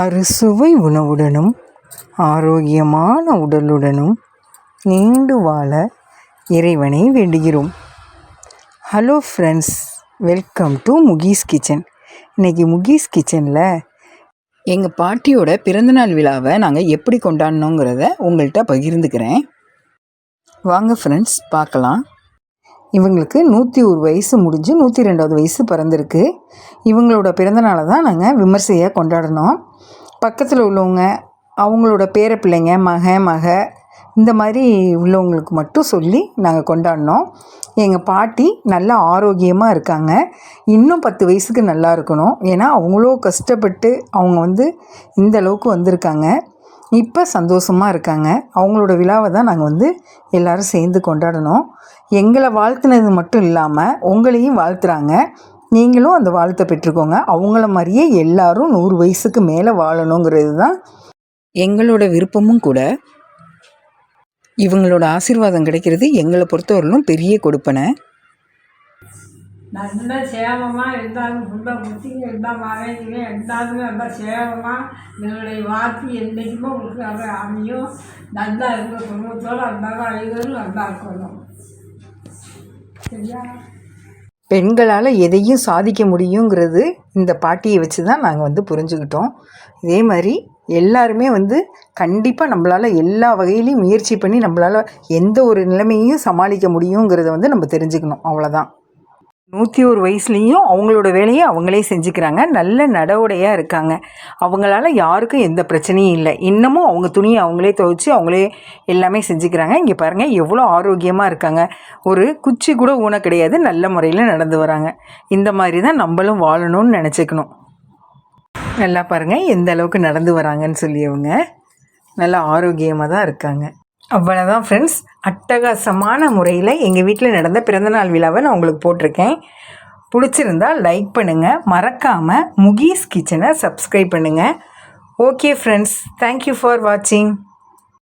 அறுசுவை உணவுடனும் ஆரோக்கியமான உடலுடனும் நீண்டு வாழ இறைவனை வேண்டுகிறோம். Hello friends welcome to Mukees kitchen இன்றைக்கி முகீஸ் கிச்சனில் எங்கள் பாட்டியோட பிறந்தநாள் விழாவை நாங்கள் எப்படி கொண்டாடணுங்கிறத உங்கள்கிட்ட பகிர்ந்துக்கிறேன். வாங்க ஃப்ரெண்ட்ஸ் பார்க்கலாம். இவங்களுக்கு நூற்றி ஒரு வயசு முடிஞ்சு நூற்றி ரெண்டாவது வயசு பிறந்திருக்கு. இவங்களோட பிறந்தநாளை தான் நாங்கள் விமர்சையாக கொண்டாடினோம் பக்கத்தில் உள்ளவங்க அவங்களோட பேர பிள்ளைங்க மக மக இந்த மாதிரி உள்ளவங்களுக்கு மட்டும் சொல்லி நாங்கள் கொண்டாடினோம். எங்கள் பாட்டி நல்லா ஆரோக்கியமாக இருக்காங்க. இன்னும் பத்து வயசுக்கு நல்லா இருக்கணும். ஏன்னா அவங்களோ கஷ்டப்பட்டு அவங்க வந்து இந்த அளவுக்கு வந்திருக்காங்க. இப்போ சந்தோஷமாக இருக்காங்க. அவங்களோட விழாவை தான் நாங்கள் வந்து எல்லோரும் சேர்ந்து கொண்டாடணும். எங்களை வாழ்த்துனது மட்டும் இல்லாமல் உங்களையும் வாழ்த்துறாங்க. நீங்களும் அந்த வாழ்த்தை பெற்றுக்கோங்க. அவங்கள மாதிரியே எல்லாரும் நூறு வயசுக்கு மேலே வாழணுங்கிறது தான் எங்களோட விருப்பமும் கூட. இவங்களோட ஆசீர்வாதம் கிடைக்கிறது எங்களை பொறுத்தவரையிலும் பெரிய கொடுப்பனை. நல்ல சேமமாக இருந்தாலும் புள்ள குட்டிங்க எல்லா மகனுங்க எல்லாருமே நல்லா சேமமாக எங்களை வாழ்த்தி என்றைக்குமே உங்களுக்கு அதை அமையும். நல்லா இருக்க குடும்பத்தோடு நல்லா அனைவரும் நல்லா இருக்கணும். சரியா? பெண்களால் எதையும் சாதிக்க முடியுங்கிறது இந்த பாட்டியை வச்சு தான் நாங்கள் வந்து புரிஞ்சுக்கிட்டோம். இதே மாதிரி எல்லாருமே வந்து கண்டிப்பாக நம்மளால் எல்லா வகையிலையும் முயற்சி பண்ணி நம்மளால் எந்த ஒரு நிலைமையும் சமாளிக்க முடியுங்கிறத வந்து நம்ம தெரிஞ்சுக்கணும். அவ்வளோதான் நூற்றி ஒரு வயசுலேயும் அவங்களோட வேலையை அவங்களே செஞ்சுக்கிறாங்க. நல்ல நடவுடையாக இருக்காங்க. அவங்களால யாருக்கும் எந்த பிரச்சனையும் இல்லை. இன்னமும் அவங்க துணியை அவங்களே துவைச்சி அவங்களே எல்லாமே செஞ்சுக்கிறாங்க. இங்கே பாருங்கள் எவ்வளோ ஆரோக்கியமாக இருக்காங்க. ஒரு குச்சி கூட ஊன கிடையாது. நல்ல முறையில் நடந்து வராங்க. இந்த மாதிரி தான் நம்மளும் வாழணும்னு நினச்சிக்கணும். நல்லா பாருங்கள் எந்த அளவுக்கு நடந்து வராங்கன்னு சொல்லி அவங்க நல்லா ஆரோக்கியமாக தான் இருக்காங்க. அவ்வளோதான் ஃப்ரெண்ட்ஸ் அட்டகாசமான முறையில் எங்கள் வீட்டில் நடந்த பிறந்தநாள் விழாவை நான் உங்களுக்கு போட்டிருக்கேன். பிடிச்சிருந்தால் லைக் பண்ணுங்கள் மறக்காமல் முகீஸ் கிச்சனை சப்ஸ்கிரைப் பண்ணுங்கள் ஓகே ஃப்ரெண்ட்ஸ் தேங்க்யூ ஃபார் வாட்சிங்